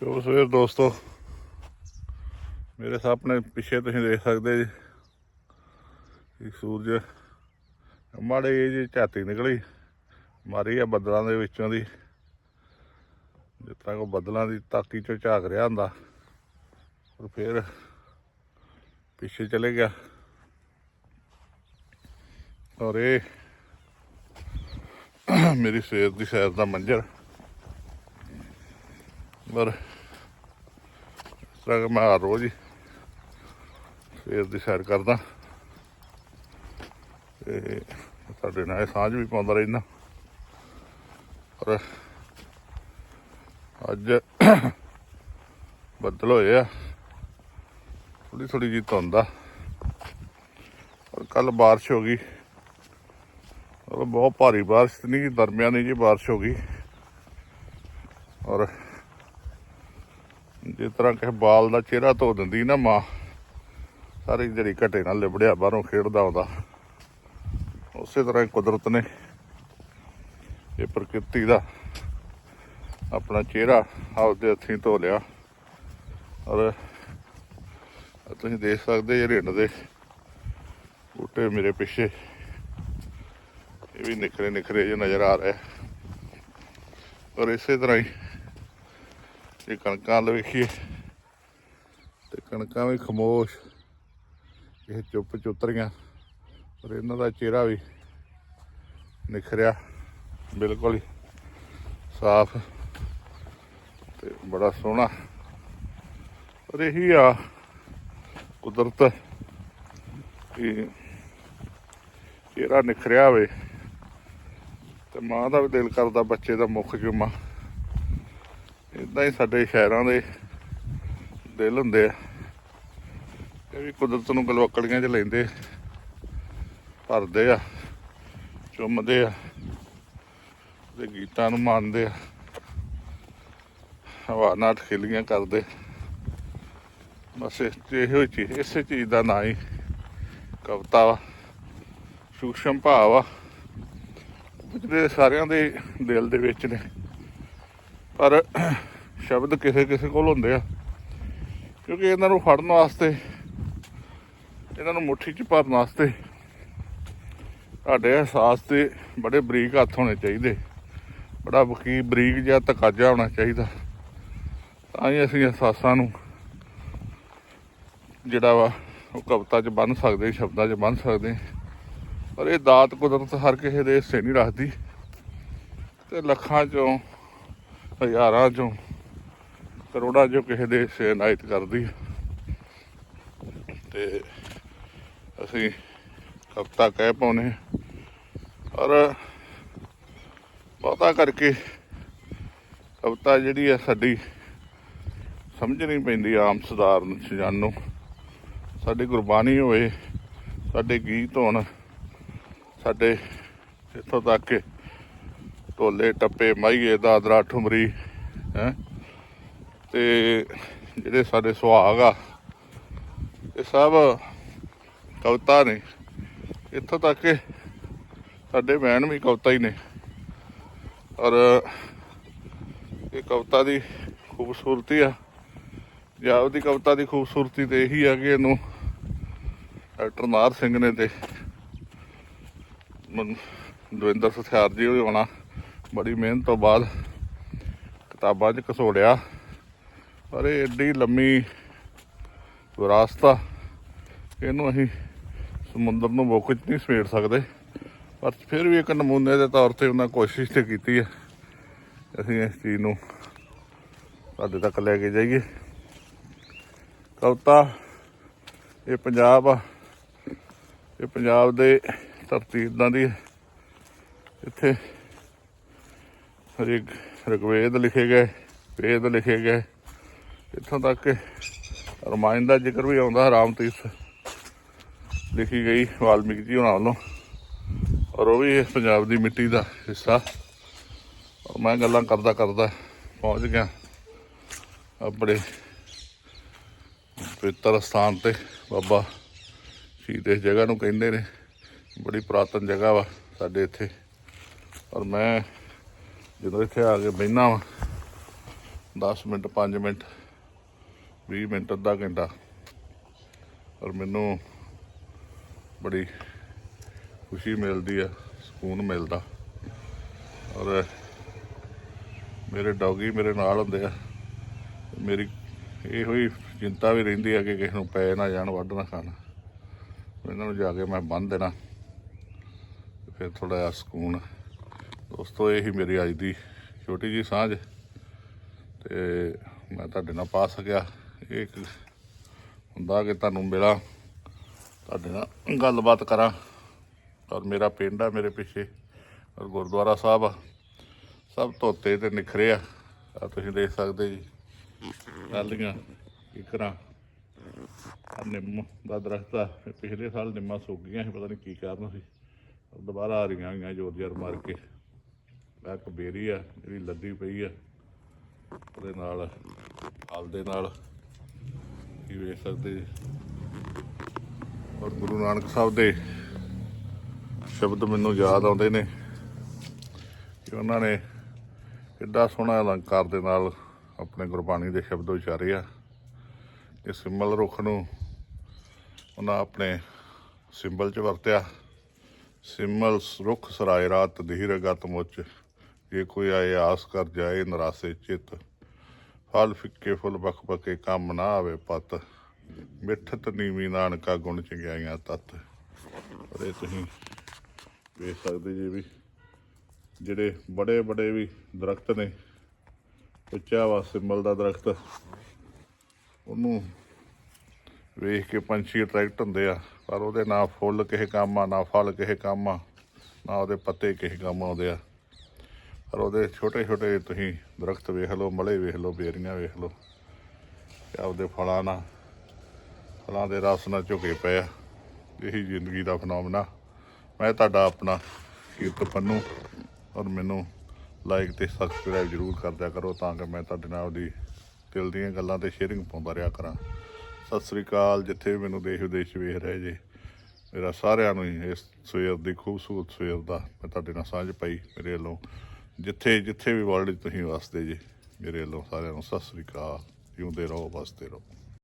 ਸ਼ੁਭ ਸਵੇਰ ਦੋਸਤੋ? ਮੇਰੇ ਸਾਹਮਣੇ ਪਿੱਛੇ ਤੁਸੀਂ ਦੇਖ ਸਕਦੇ ਜੀ। ਇਹ ਸੂਰਜ ਮਾੜੇ ਜਿਹੀ ਝਾਤੀ ਨਿਕਲੀ। ਮਾਰੀ ਆ ਬੱਦਲਾਂ ਦੇ ਵਿੱਚੋਂ ਦੀ। ਜਿਸ ਤਰ੍ਹਾਂ ਕੋ ਬੱਦਲਾਂ ਦੀ ਤਾਕੀ ਚੋਂ ਝਾਕ ਰਿਹਾ ਹੁੰਦਾ। ਔਰ ਫਿਰ ਪਿੱਛੇ ਚਲੇ ਗਿਆ। ਔਰ ਇਹ ਮੇਰੀ ਸਵੇਰ ਦੀ ਸੈਰ ਦਾ ਮੰਜ਼ਰ। ਪਰ ਇਸ ਤਰ੍ਹਾਂ ਮੈਂ ਹਰ ਰੋਜ਼ ਹੀ ਸਵੇਰ ਦੀ ਸੈਰ ਕਰਦਾ। ਤੇ ਤੁਹਾਡੇ ਨਾਲ ਸਾਂਝ ਵੀ ਪਾਉਂਦਾ ਰਹਿੰਦਾ ਪਰ ਅੱਜ ਬੱਦਲ ਹੋਏ ਆ। ਥੋੜੀ ਥੋੜੀ ਜੀ ਧੁੰਦ ਆ। ਔਰ ਕੱਲ ਬਾਰਿਸ਼ ਹੋ ਗਈ। ਔਰ ਬਹੁਤ ਭਾਰੀ ਬਾਰਿਸ਼ ਨਹੀਂ, ਦਰਮਿਆਨੀ ਜੀ ਬਾਰਿਸ਼ ਹੋ ਗਈ। ਔਰ ਜਿਸ ਤਰ੍ਹਾਂ ਕਿਸੇ ਬਾਲ ਦਾ ਚਿਹਰਾ ਧੋ ਦਿੰਦੀ ਨਾ ਮਾਂ, ਸਾਰੀ ਜਿਹੜੀ ਘਟੇ ਨਾਲ ਲਿਬੜਿਆ ਬਾਹਰੋਂ ਖੇਡਦਾ ਆਉਂਦਾ। ਉਸੇ ਤਰ੍ਹਾਂ ਹੀ ਕੁਦਰਤ ਨੇ ਇਹ ਪ੍ਰਕਿਰਤੀ ਦਾ ਆਪਣਾ ਚਿਹਰਾ ਆਪਦੇ ਹੱਥੀਂ ਧੋ ਲਿਆ। ਔਰ ਤੁਸੀਂ ਦੇਖ ਸਕਦੇ ਜੇ ਰਿੰਡ ਦੇ ਬੂਟੇ ਮੇਰੇ ਪਿੱਛੇ, ਇਹ ਵੀ ਨਿਖਰੇ ਨਿਖਰੇ ਜਿਹੇ ਨਜ਼ਰ ਆ ਰਿਹਾ। ਔਰ ਇਸੇ ਤਰ੍ਹਾਂ ਹੀ ਇਹ ਕਣਕਾਂ ਵੱਲ ਵੇਖੀਏ ਤੇ ਕਣਕਾਂ ਵੀ ਖਮੋਸ਼, ਇਹ ਚੁੱਪ ਚੁੱਤਰੀਆਂ, ਪਰ ਇਹਨਾਂ ਦਾ ਚਿਹਰਾ ਵੀ ਨਿਖਰਿਆ, ਬਿਲਕੁਲ ਹੀ ਸਾਫ਼ ਤੇ ਬੜਾ ਸੋਹਣਾ। ਪਰ ਇਹੀ ਆ ਕੁਦਰਤ ਕਿ ਚਿਹਰਾ ਨਿਖਰਿਆ ਹੋਵੇ ਤੇ ਮਾਂ ਦਾ ਵੀ ਦਿਲ ਕਰਦਾ ਬੱਚੇ ਦਾ ਮੁੱਖ ਜੁਮਾ। ਇਦਾਂ ਹੀ ਸਾਡੇ ਸ਼ਹਿਰਾਂ ਦੇ ਦਿਲ ਹੁੰਦੇ ਆ। ਇਹ ਵੀ ਕੁਦਰਤ ਨੂੰ ਗਲਵਕੜੀਆਂ 'ਚ ਲੈਂਦੇ, ਭਰਦੇ ਆ, ਚੁੰਮਦੇ ਆ, ਤੇ ਗੀਤਾਂ ਨੂੰ ਮੰਨਦੇ ਆ। ਹਵਾ ਨਾਲ ਖਿਲੀਆਂ ਕਰਦੇ। ਬਸ ਇਸ ਇਹੋ ਚੀਜ਼, ਇਸੇ ਚੀਜ਼ ਦਾ ਨਾਂ ਹੀ ਕਵਿਤਾ ਵਾ ਸੂਖਸ਼ਮ ਭਾਵ ਆ। ਜਿਹੜੇ ਸਾਰਿਆਂ ਦੇ ਦਿਲ ਦੇ ਵਿੱਚ ਨੇ। ਪਰ ਸ਼ਬਦ ਕਿਸੇ ਕਿਸੇ ਕੋਲ ਹੁੰਦੇ ਆ। ਕਿਉਂਕਿ ਇਹਨਾਂ ਨੂੰ ਫੜਨ ਵਾਸਤੇ, ਇਹਨਾਂ ਨੂੰ ਮੁੱਠੀ 'ਚ ਭਰਨ ਵਾਸਤੇ ਤੁਹਾਡੇ ਅਹਿਸਾਸ ਤੇ ਬੜੇ ਬਰੀਕ ਹੱਥ ਹੋਣੇ ਚਾਹੀਦੇ। ਬੜਾ ਵਕੀ ਬਰੀਕ ਜਿਹਾ ਤਕਾਜਾ ਹੋਣਾ ਚਾਹੀਦਾ। ਤਾਂ ਹੀ ਅਸੀਂ ਅਹਿਸਾਸਾਂ ਨੂੰ ਜਿਹੜਾ ਵਾ, ਉਹ ਕਵਿਤਾ 'ਚ ਬੰਨ ਸਕਦੇ, ਸ਼ਬਦਾਂ 'ਚ ਬੰਨ ਸਕਦੇ। ਪਰ ਇਹ ਦਾਤ ਕੁਦਰਤ ਹਰ ਕਿਸੇ ਦੇ ਹਿੱਸੇ ਨਹੀਂ ਰੱਖਦੀ। ਤੇ ਲੱਖਾਂ 'ਚੋਂ, ਹਜ਼ਾਰਾਂ ਚੋਂ ਕਰੋੜਾਂ ਜੋ ਕਿਸੇ ਦੇ ਹਿੱਸੇ ਕਰਦੀ ਹੈ। ਤੇ ਅਸੀਂ ਕਵਿਤਾ ਕਹਿ ਪਾਉਨੇ ਔਰ ਬਹੁਤਾ ਕਰਕੇ ਕਵਿਤਾ ਜਿਹੜੀ ਹੈ ਸਾਡੀ ਸਮਝ ਨਹੀਂ ਪੈਂਦੀ ਆਮ ਸਧਾਰਨ ਜਨ ਨੂੰ ਸਾਡੀ ਗੁਰਬਾਣੀ ਹੋਵੇ ਸਾਡੇ ਗੀਤ ਹੋਣ, ਸਾਡੇ ਇੱਥੋਂ ਤੱਕ ਕਿ ਢੋਲੇ ਟੱਪੇ ਮਾਈਏ ਦਾਦਰਾ ਠੁਮਰੀ, ਹੈ। ਤੇ ਜਿਹੜੇ ਸਾਡੇ ਸੁਹਾਗ ਆ, ਇਹ ਸਭ ਕਵਿਤਾ ਨੇ। ਇੱਥੋਂ ਤੱਕ ਕਿ ਸਾਡੇ ਬੈਣ ਵੀ ਕਵਿਤਾ ਹੀ ਨੇ। ਔਰ ਇਹ ਕਵਿਤਾ ਦੀ ਖੂਬਸੂਰਤੀ ਆ। ਪੰਜਾਬ ਦੀ ਕਵਿਤਾ ਦੀ ਖੂਬਸੂਰਤੀ ਤੇ ਇਹੀ ਆ ਕਿ ਇਹਨੂੰ ਡਾਕਟਰ ਨਾਰ ਸਿੰਘ ਨੇ ਤੇ ਮਨ- ਦਵਿੰਦਰ ਸਥਿਆਰ ਜੀ ਹੋਣਾ ਬੜੀ ਮਿਹਨਤ ਤੋਂ ਬਾਅਦ ਕਿਤਾਬਾਂ 'ਚ ਘਸੋੜਿਆ। ਪਰ ਇਹ ਏਡੀ ਲੰਮੀ ਵਿਰਾਸਤ ਆ ਇਹਨੂੰ ਅਸੀਂ ਸਮੁੰਦਰ ਨੂੰ ਬੁੱਕ 'ਚ ਨਹੀਂ ਸਮੇਟ ਸਕਦੇ। ਪਰ ਫਿਰ ਵੀ ਇੱਕ ਨਮੂਨੇ ਦੇ ਤੌਰ ਤੇ ਉਹਨਾਂ ਕੋਸ਼ਿਸ਼ ਤੇ ਕੀਤੀ ਹੈ। ਅਸੀਂ ਇਸ ਚੀਜ਼ ਨੂੰ ਤੁਹਾਡੇ ਤੱਕ ਲੈ ਕੇ ਜਾਈਏ। ਕਵਤਾ, ਇਹ ਪੰਜਾਬ ਆ। ਇਹ ਪੰਜਾਬ ਦੇ ਧਰਤੀ ਇਦਾਂ ਦੀ ਹੈ। ਇੱਥੇ ਹਰੇਕ ਰਗਵੇਦ ਲਿਖੇ ਗਏ, ਵੇਦ ਲਿਖੇ ਗਏ। ਇੱਥੋਂ ਤੱਕ ਕਿ ਰਮਾਇਣ ਦਾ ਜ਼ਿਕਰ ਵੀ ਆਉਂਦਾ, ਰਾਮ ਤੀਰਥ ਲਿਖੀ ਗਈ ਵਾਲਮੀਕ ਜੀ ਉਹਨਾਂ ਵੱਲੋਂ। ਔਰ ਉਹ ਵੀ ਇਸ ਪੰਜਾਬ ਦੀ ਮਿੱਟੀ ਦਾ ਹਿੱਸਾ। ਔਰ ਮੈਂ ਗੱਲਾਂ ਕਰਦਾ ਕਰਦਾ ਪਹੁੰਚ ਗਿਆ ਆਪਣੇ ਪਵਿੱਤਰ ਸਥਾਨ ਤੇ। ਬਾਬਾ ਸ਼ਹੀਦ ਇਸ ਜਗ੍ਹਾ ਨੂੰ ਕਹਿੰਦੇ ਨੇ, ਬੜੀ ਪੁਰਾਤਨ ਜਗ੍ਹਾ ਵਾ ਸਾਡੇ ਇੱਥੇ। ਔਰ ਮੈਂ ਜਦੋਂ ਇੱਥੇ ਆ ਕੇ ਬਹਿਨਾ ਵਾ 10 ਮਿੰਟ 5 ਮਿੰਟ 20 ਮਿੰਟ, ਅੱਧਾ ਘੰਟਾ। ਔਰ ਮੈਨੂੰ ਬੜੀ ਖੁਸ਼ੀ ਮਿਲਦੀ ਆ, ਸਕੂਨ ਮਿਲਦਾ। ਔਰ ਮੇਰੇ ਡੌਗੀ ਮੇਰੇ ਨਾਲ ਹੁੰਦੇ ਆ। ਮੇਰੀ ਇਹੋ ਹੀ ਚਿੰਤਾ ਵੀ ਰਹਿੰਦੀ ਆ ਕਿ ਕਿਸੇ ਨੂੰ ਪੈ ਨਾ ਜਾਣ, ਵੱਢ ਨਾ ਖਾਣ। ਇਹਨਾਂ ਨੂੰ ਜਾ ਕੇ ਮੈਂ ਬੰਨ ਦੇਣਾ। ਫਿਰ ਥੋੜਾ ਜਿਹਾ ਸਕੂਨ। ਦੋਸਤੋ, ਇਹ ਹੀ ਮੇਰੀ ਅੱਜ ਦੀ ਛੋਟੀ ਜੀ ਸਾਂਝ। ਤੇ ਮੈਂ ਤੁਹਾਡੇ ਨਾਲ ਪਾ ਸਕਿਆ। ਇਹ ਇੱਕ ਹੁੰਦਾ ਕਿ ਤੁਹਾਨੂੰ ਮਿਲਾਂ। ਤੁਹਾਡੇ ਨਾਲ ਗੱਲਬਾਤ ਕਰਾਂ। ਔਰ ਮੇਰਾ ਪਿੰਡ ਆ, ਮੇਰੇ ਪਿੱਛੇ ਔਰ ਗੁਰਦੁਆਰਾ ਸਾਹਿਬ ਆ। ਸਭ ਧੋਤੇ ਤੇ ਨਿਖਰੇ ਆ। ਆ ਤੁਸੀਂ ਦੇਖ ਸਕਦੇ ਜੀ। ਟਾਲੀਆਂ ਕਿਕਰਾਂ ਆ ਨਿੰਮ ਦਾ ਦਰਖਤ ਆ ਪਿਛਲੇ ਸਾਲ ਨਿੰਮਾਂ ਸੁੱਕ ਗਈਆਂ ਸੀ, ਪਤਾ ਨਹੀਂ ਕੀ ਕਾਰਨ ਸੀ। ਦੁਬਾਰਾ ਆ ਰਹੀਆਂ ਗਈਆਂ ਜ਼ੋਰ ਜ਼ੋਰ ਮਾਰ ਕੇ। ਆ ਇੱਕ ਬੇਰੀ ਆ, ਜਿਹੜੀ ਲੱਦੀ ਪਈ ਆ। ਉਹਦੇ ਨਾਲ ਹਲ ਦੇ ਨਾਲ। ਕੀ ਵੇਖ ਸਕਦੇ। ਔਰ ਗੁਰੂ ਨਾਨਕ ਸਾਹਿਬ ਦੇ ਸ਼ਬਦ ਮੈਨੂੰ ਯਾਦ ਆਉਂਦੇ ਨੇ ਕਿ ਉਹਨਾਂ ਨੇ ਕਿੱਡਾ ਸੋਹਣਾ ਅਲੰਕਾਰ ਦੇ ਨਾਲ ਆਪਣੇ ਗੁਰਬਾਣੀ ਦੇ ਸ਼ਬਦ ਉਚਾਰੇ ਆ। ਕਿ ਸਿੰਬਲ ਰੁੱਖ ਨੂੰ ਉਹਨਾਂ ਆਪਣੇ ਸਿੰਬਲ 'ਚ ਵਰਤਿਆ। ਸਿਮਲ ਰੁੱਖ ਸਰਾਏ ਰਾਤ ਧੀਰ ਗਤ ਮੁੱਚ, ਜੇ ਕੋਈ ਆਏ ਆਸ ਕਰ ਜਾਏ ਨਰਾਸੇ ਚਿਤ। ਫਲ ਫਿੱਕੇ ਫੁੱਲ ਬਖ ਬਕੇ ਕੰਮ ਨਾ ਆਵੇ ਪਤ। ਮਿੱਠਤ ਨੀਵੀਂ ਨਾਨਕਾ ਗੁਣ ਚੰਗਿਆਈਆਂ ਤਤ। ਪਰ ਇਹ ਤੁਸੀਂ ਵੇਖ ਸਕਦੇ ਜੀ ਵੀ ਜਿਹੜੇ ਬੜੇ ਬੜੇ ਵੀ ਦਰਖਤ ਨੇ, ਉੱਚਾ ਵਾ ਸਿਮਲ ਦਾ ਦਰਖਤ, ਉਹਨੂੰ ਵੇਖ ਕੇ ਪੰਛੀ ਅਟਰੈਕਟ ਹੁੰਦੇ ਆ, ਪਰ ਉਹਦੇ ਨਾ ਫੁੱਲ ਕਿਸੇ ਕੰਮ ਆ, ਨਾ ਫਲ ਕਿਸੇ ਕੰਮ ਆ, ਨਾ ਉਹਦੇ ਪੱਤੇ ਕਿਸੇ ਕੰਮ ਆਉਂਦੇ ਆ। ਔਰ ਉਹਦੇ ਛੋਟੇ ਛੋਟੇ ਤੁਸੀਂ ਦਰਖਤ ਵੇਖ ਲਓ, ਮਲੇ ਵੇਖ ਲਓ, ਬੇਰੀਆਂ ਵੇਖ ਲਓ ਤੇ ਆਪਦੇ ਫਲਾਂ ਨਾਲ, ਫਲਾਂ ਦੇ ਰਸ ਨਾਲ ਝੁਕੇ ਪਏ ਆ। ਇਹੀ ਜ਼ਿੰਦਗੀ ਦਾ ਫਨੋਮਨਾ। ਮੈਂ ਤੁਹਾਡਾ ਆਪਣਾ ਕੀਰਤ ਪੰਨੂ ਔਰ ਮੈਨੂੰ ਲਾਈਕ ਤੇ ਸਬਸਕ੍ਰਾਈਬ ਜਰੂਰ ਕਰਦਿਆ ਕਰੋ ਤਾਂ ਕਿ ਮੈਂ ਤੁਹਾਡੇ ਨਾਲ ਉਹਦੀ ਦਿਲ ਦੀਆਂ ਗੱਲਾਂ ਤੇ ਸ਼ੇਅਰਿੰਗ ਪਾਉਂਦਾ ਰਿਹਾ ਕਰਾਂ। ਸਤਿ ਸ੍ਰੀ ਅਕਾਲ, ਜਿੱਥੇ ਵੀ ਮੈਨੂੰ ਦੇਸ਼ ਵਿਦੇਸ਼ ਵੇਖ ਰਹੇ ਜੇ, ਮੇਰਾ ਸਾਰਿਆਂ ਨੂੰ ਹੀ ਇਸ ਸਵੇਰ ਦੀ ਖੂਬਸੂਰਤ ਸਵੇਰ ਦਾ ਮੈਂ ਤੁਹਾਡੇ ਨਾਲ ਸਾਂਝ ਪਾਈ ਮੇਰੇ ਵੱਲੋਂ। ਜਿੱਥੇ ਜਿੱਥੇ ਵੀ ਵਰਲਡ 'ਚ ਤੁਸੀਂ ਵਸਦੇ ਜੇ, ਮੇਰੇ ਵੱਲੋਂ ਸਾਰਿਆਂ ਨੂੰ ਸਤਿ ਸ੍ਰੀ ਅਕਾਲ। ਜਿਉਂਦੇ ਰਹੋ, ਵਸਦੇ ਰਹੋ।